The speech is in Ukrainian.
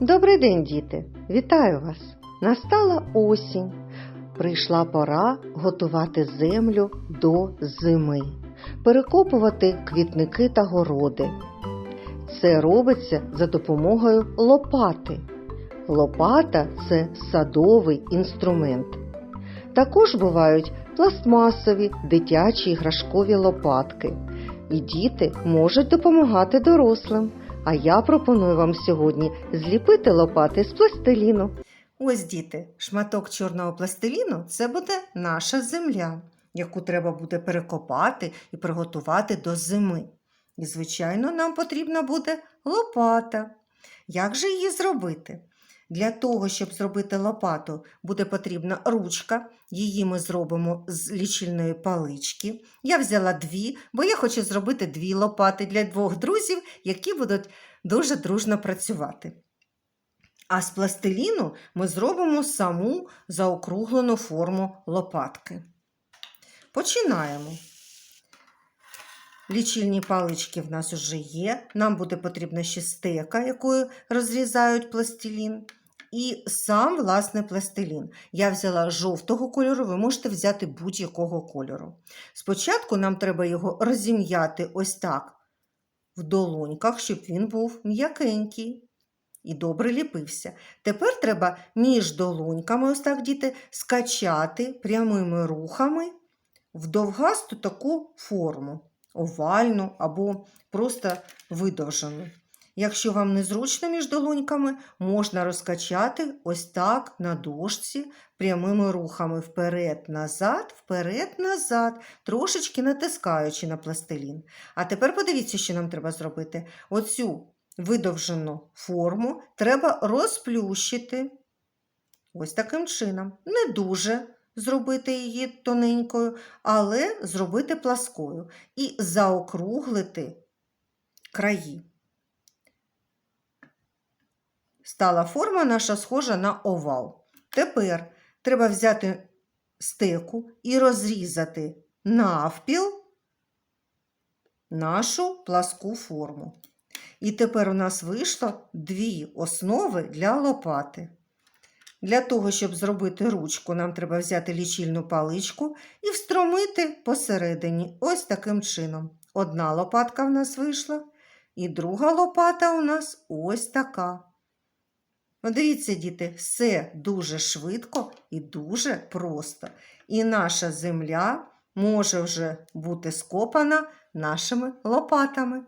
Добрий день, діти! Вітаю вас! Настала осінь. Прийшла пора готувати землю до зими, перекопувати квітники та городи. Це робиться за допомогою лопати. Лопата це садовий інструмент. Також бувають пластмасові дитячі іграшкові лопатки. І діти можуть допомагати дорослим. А я пропоную вам сьогодні зліпити лопати з пластиліну. Ось діти, шматок чорного пластиліну це буде наша земля, яку треба буде перекопати і приготувати до зими. І, звичайно, нам потрібна буде лопата. Як же її зробити? Для того, щоб зробити лопату, буде потрібна ручка. Її ми зробимо з лічильної палички. Я взяла дві, бо я хочу зробити дві лопати для двох друзів, які будуть дуже дружно працювати. А з пластиліну ми зробимо саму заокруглену форму лопатки. Починаємо. Лічильні палички в нас вже є. Нам буде потрібна ще стека, якою розрізають пластилін. І сам, власне, пластилін. Я взяла жовтого кольору, ви можете взяти будь-якого кольору. Спочатку нам треба його розім'яти ось так в долоньках, щоб він був м'якенький і добре ліпився. Тепер треба між долоньками, ось так, діти, скачати прямими рухами в довгасту таку форму, овальну або просто видовжену. Якщо вам незручно між долоньками, можна розкачати ось так на дошці прямими рухами вперед-назад, вперед-назад, трошечки натискаючи на пластилін. А тепер подивіться, що нам треба зробити. Оцю видовжену форму треба розплющити ось таким чином. Не дуже зробити її тоненькою, але зробити пласкою і заокруглити краї. Стала форма наша схожа на овал. Тепер треба взяти стеку і розрізати навпіл нашу пласку форму. І тепер у нас вийшло дві основи для лопати. Для того, щоб зробити ручку, нам треба взяти лічильну паличку і встромити посередині ось таким чином. Одна лопатка в нас вийшла, і друга лопата у нас ось така. Подивіться, діти, все дуже швидко і дуже просто. І наша земля може вже бути скопана нашими лопатами.